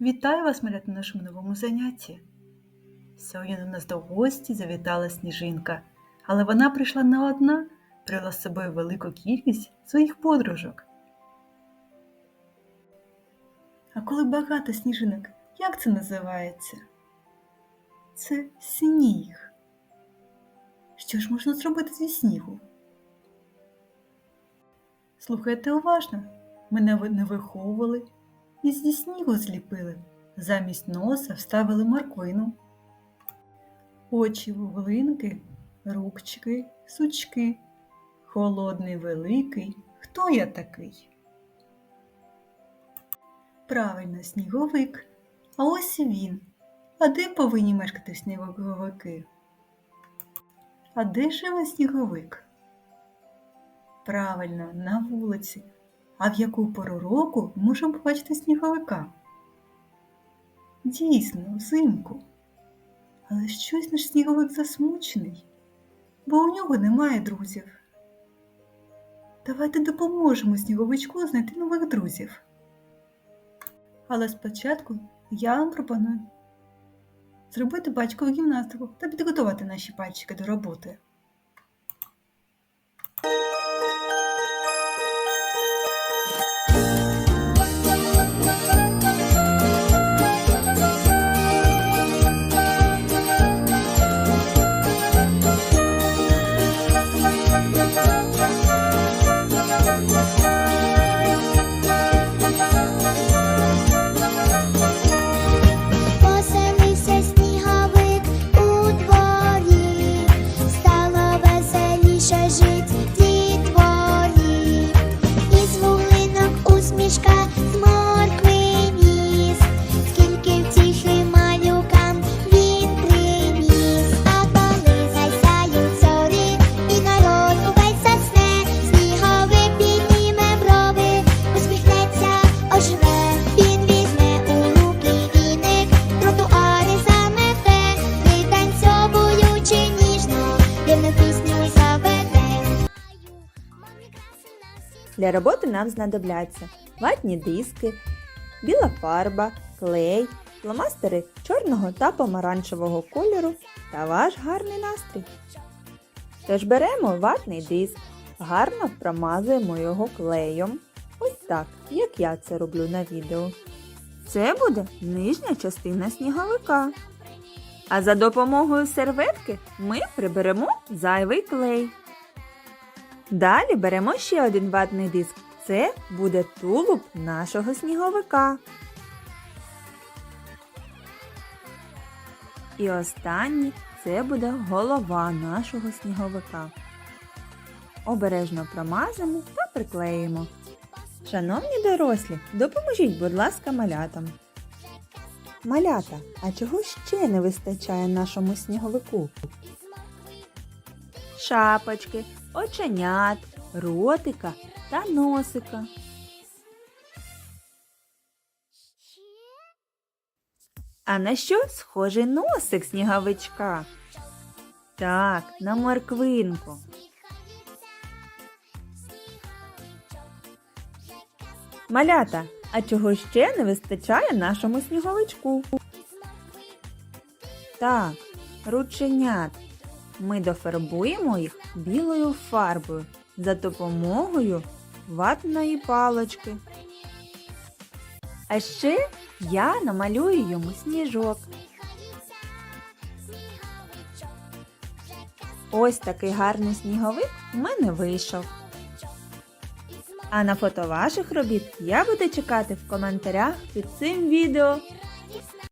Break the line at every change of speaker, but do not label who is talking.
Вітаю вас, малята, на нашому новому занятті. Сьогодні до нас до гості завітала сніжинка, але вона прийшла не одна, привела з собою велику кількість своїх подружок. А коли багато сніжинок, як це називається? Це сніг. Що ж можна зробити зі снігу? Слухайте уважно, мене не виховували і зі снігу зліпили. Замість носа вставили морквину. Очі вуглинки, рубчики, сучки. Холодний великий. Хто я такий? Правильно, сніговик. А ось він. А де повинні мешкати сніговики? А де живе сніговик? Правильно, на вулиці. А в яку пору року можемо побачити сніговика? Дійсно, взимку. Але щось наш сніговик засмучений, бо у нього немає друзів. Давайте допоможемо сніговичку знайти нових друзів. Але спочатку я вам пропоную зробити батькову гімнастику та підготувати наші пальчики до роботи.
晒日。
Для роботи нам знадобляться ватні диски, біла фарба, клей, фломастери чорного та помаранчевого кольору та ваш гарний настрій. Тож беремо ватний диск, гарно промазуємо його клеєм. Ось так, як я це роблю на відео. Це буде нижня частина сніговика. А за допомогою серветки ми приберемо зайвий клей. Далі беремо ще один ватний диск. Це буде тулуб нашого сніговика. І останній це буде голова нашого сніговика. Обережно промазимо та приклеїмо. Шановні дорослі, допоможіть, будь ласка, малятам. Малята, а чого ще не вистачає нашому сніговику? Шапочки, оченят, ротика та носика. А на що схожий носик сніговичка? Так, на морквинку. Малята, а чого ще не вистачає нашому сніговичку? Так, рученят. Ми дофарбуємо їх білою фарбою за допомогою ватної палочки. А ще я намалюю йому сніжок. Ось такий гарний сніговик в мене вийшов. А на фото ваших робіт я буду чекати в коментарях під цим відео.